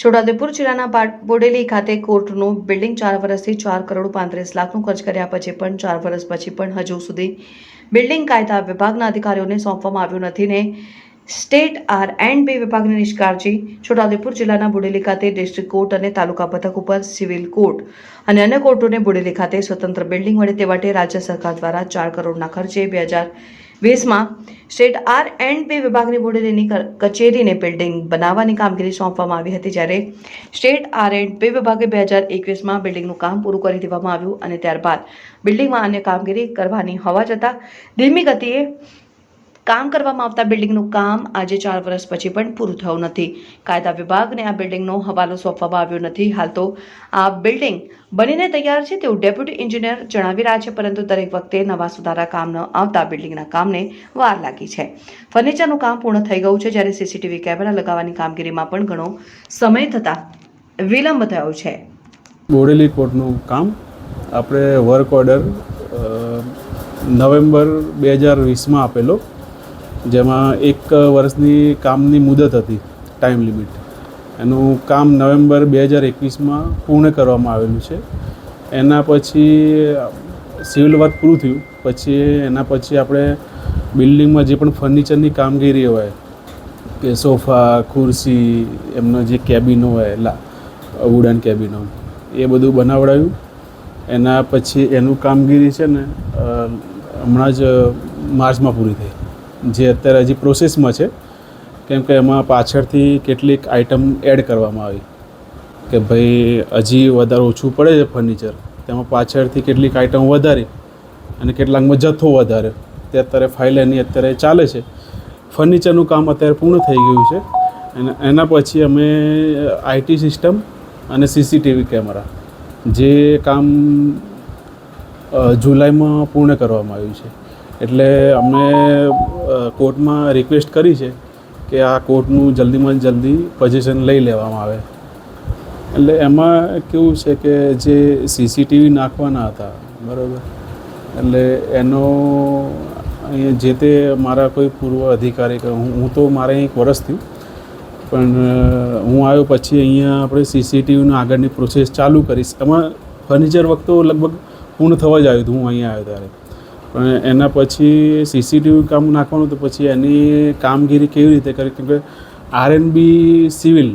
છોટાઉદેપુર જિલ્લાના બોડેલી ખાતે કોર્ટનું બિલ્ડિંગ ચાર વર્ષથી ચાર કરોડ પાંત્રીસ લાખનું ખર્ચ કર્યા પછી પણ ચાર વર્ષ પછી પણ હજુ સુધી બિલ્ડિંગ કાયદા વિભાગના અધિકારીઓને સોંપવામાં આવ્યું નથી ને સ્ટેટ આર એન્ડ બી વિભાગની નિષ્કાળજી છોટાઉદેપુર જિલ્લાના બુડેલી ખાતે ડિસ્ટ્રિક્ટ કોર્ટ અને તાલુકા પથક ઉપર સિવિલ કોર્ટ અને અન્ય કોર્ટોને બુડેલી ખાતે સ્વતંત્ર બિલ્ડિંગ મળે તે માટે રાજ્ય સરકાર દ્વારા ચાર કરોડના ખર્ચે બે હજાર વીસમાં સ્ટેટ આર એન્ડ પે વિભાગની બોડેલીની કચેરીને બિલ્ડિંગ બનાવવાની કામગીરી સોંપવામાં આવી હતી જ્યારે સ્ટેટ આર એન્ડ પે વિભાગે બે હજાર એકવીસમાં બિલ્ડિંગનું કામ પૂરું કરી દેવામાં આવ્યું અને ત્યારબાદ બિલ્ડિંગમાં અન્ય કામગીરી કરવાની હોવા છતાં ધીમી ગતિએ કામ કરવામાં આવતા બિલ્ડિંગનું કામ આજે ચાર વર્ષ પછી પણ પૂરું થયું નથી. કાયદા વિભાગને આ બિલ્ડિંગનો હવાલો સોંપવામાં આવ્યો નથી. હાલ તો આ બિલ્ડિંગ બનીને તૈયાર છે તેવું ડેપ્યુટી એન્જિનિયર જણાવી રહ્યા છે, પરંતુ દરેક વખતે નવા સુધારા કામ ન આવતા બિલ્ડિંગના કામને વાર લાગી છે. ફર્નિચરનું કામ પૂર્ણ થઈ ગયું છે, જ્યારે સીસીટીવી કેમેરા લગાવવાની કામગીરીમાં પણ ઘણો સમય થતાં વિલંબ થયો છે. બોડેલી કોર્ટનું કામ આપણે વર્ક ઓર્ડર નવેમ્બર બે હજાર વીસમાં આપેલો. જેમાં એક વર્ષની કામની મુદત હતી ટાઈમ લિમિટ એનું કામ નવેમ્બર બે હજાર એકવીસમાં પૂર્ણ કરવામાં આવેલું છે. એના પછી સિવિલ વર્ક પૂરું થયું. પછી એના પછી આપણે બિલ્ડિંગમાં જે પણ ફર્નિચરની કામગીરી હોય, કે સોફા, ખુરશી, એમનો જે કેબિનો હોય, લા વુડન કેબિનો એ બધું બનાવડાવ્યું એના પછી એનું કામગીરી છે ને હમણાં જ માર્ચમાં પૂરી થઈ. જે અત્યારે હજી પ્રોસેસમાં છે, કેમ કે એમાં પાછળથી કેટલીક આઇટમ એડ કરવામાં આવી. કે ભાઈ હજી વધારે ઓછું પડે છે ફર્નિચર તેમાં પાછળથી કેટલીક આઇટમ વધારી અને કેટલાકમાં જથ્થો વધારે. તે અત્યારે ફાઇલ એની અત્યારે ચાલે છે. ફર્નિચરનું કામ અત્યારે પૂર્ણ થઈ ગયું છે અને એના પછી અમે આઈટી સિસ્ટમ અને સીસીટીવી કેમેરા જે કામ જુલાઈમાં પૂર્ણ કરવામાં આવ્યું છે. એટલે અમે કોર્ટમાં રિક્વેસ્ટ કરી છે કે આ કોર્ટનું જલ્દીમાં જલ્દી પોઝિશન લઈ લેવામાં આવે. એટલે એમાં કેવું છે કે જે સીસીટીવી નાખવાના હતા, બરાબર? એટલે એનો અહીંયા જે તે મારા કોઈ પૂર્વ અધિકારી હું હું તો મારે એક વરસ થયું, પણ હું આવ્યો પછી અહીંયા આપણે સીસીટીવીની આગળની પ્રોસેસ ચાલુ કરીશ. એમાં ફર્નિચર વખતો લગભગ પૂર્ણ થવા જ આવ્યું હતું, હું અહીંયા આવ્યો ત્યારે. પણ એના પછી સીસીટીવી કામ નાખવાનું તો પછી એની કામગીરી કેવી રીતે કરી? કેમ કે આરએનબી સિવિલ,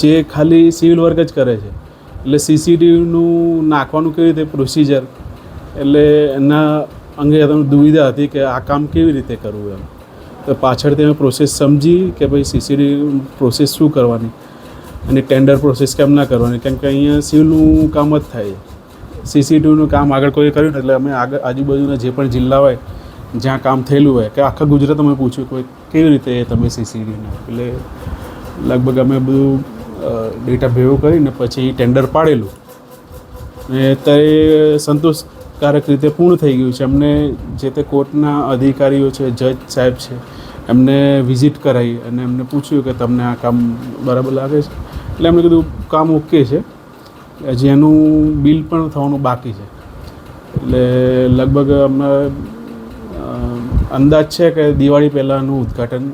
જે ખાલી સિવિલ વર્ક જ કરે છે. એટલે સીસીટીવીનું નાખવાનું કેવી રીતે પ્રોસિજર એટલે એના અંગે તમને દુવિધા હતી કે આ કામ કેવી રીતે કરવું એમ. તો પાછળથી અમે પ્રોસેસ સમજી કે ભાઈ સીસીટીવી પ્રોસેસ શું કરવાની? અને ટેન્ડર પ્રોસેસ કેમ ના કરવાની? કેમ કે અહીંયા સિવિલનું કામ જ થાય. છે સીસીટીવીનું કામ આગળ કોઈ કર્યું ને, એટલે અમે આગળ આજુબાજુના જે પણ જિલ્લા હોય, જ્યાં કામ થયેલું હોય, કે આખા ગુજરાત અમે પૂછ્યું કોઈ કેવી રીતે તમે સીસીટીવીને એટલે લગભગ અમે બધું ડેટા ભેગું કરીને પછી ટેન્ડર પાડેલું. ને અત્યારે સંતોષકારક રીતે પૂર્ણ થઈ ગયું છે. અમને જે તે કોર્ટના અધિકારીઓ છે, જજ સાહેબ છે, એમને વિઝિટ કરાવી અને એમને પૂછ્યું કે તમને આ કામ બરાબર લાગે છે? એટલે એમણે કીધું, કામ ઓકે છે. હજી એનું બિલ પણ થવાનું બાકી છે. એટલે લગભગ અમને અંદાજ છે કે દિવાળી પહેલાંનું ઉદ્ઘાટન